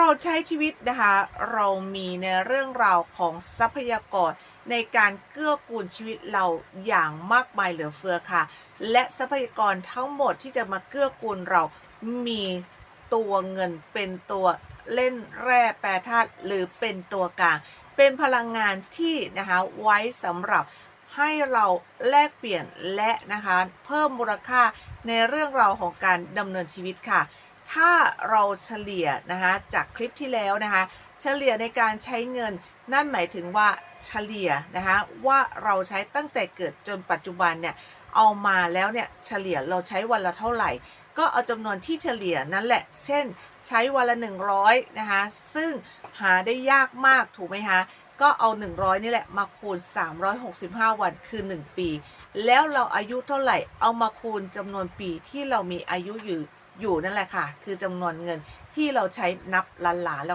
เราใช้ชีวิตนะคะ เรามีในเรื่องราวของทรัพยากรในการเกื้อกูลชีวิตเราอย่างมากมายเหลือเฟือค่ะ และทรัพยากรทั้งหมดที่จะมาเกื้อกูลเรามีตัวเงินเป็นตัวเล่นแร่แปรธาตุหรือเป็นตัวกลาง เป็นพลังงานที่นะคะไว้สำหรับให้เราแลกเปลี่ยนและนะคะเพิ่มมูลค่าในเรื่องราวของการดำเนินชีวิตค่ะ ถ้าเราเฉลี่ยนะคะจากคลิปที่แล้วนะคะ เฉลี่ยในการใช้เงิน นั่นหมายถึงว่าเฉลี่ยนะคะว่าเราใช้ตั้งแต่เกิดจนปัจจุบันเนี่ยเอามาแล้วเนี่ยเฉลี่ยเราใช้วันละเท่าไหร่ ก็เอาจำนวนที่เฉลี่ยนั่นแหละ เช่น ใช้วันละ 100นะคะซึ่งหาได้ยากมากถูกไหมคะก็เอา 100 นี่แหละมาคูณ 365 วันคือ 1 ปี แล้วเราอายุเท่าไหร่เอามาคูณจำนวนปีที่เรามีอายุอยู่ อยู่นั่นแหละค่ะ คือจำนวนเงินที่เราใช้นับล้านล้านๆแล้ว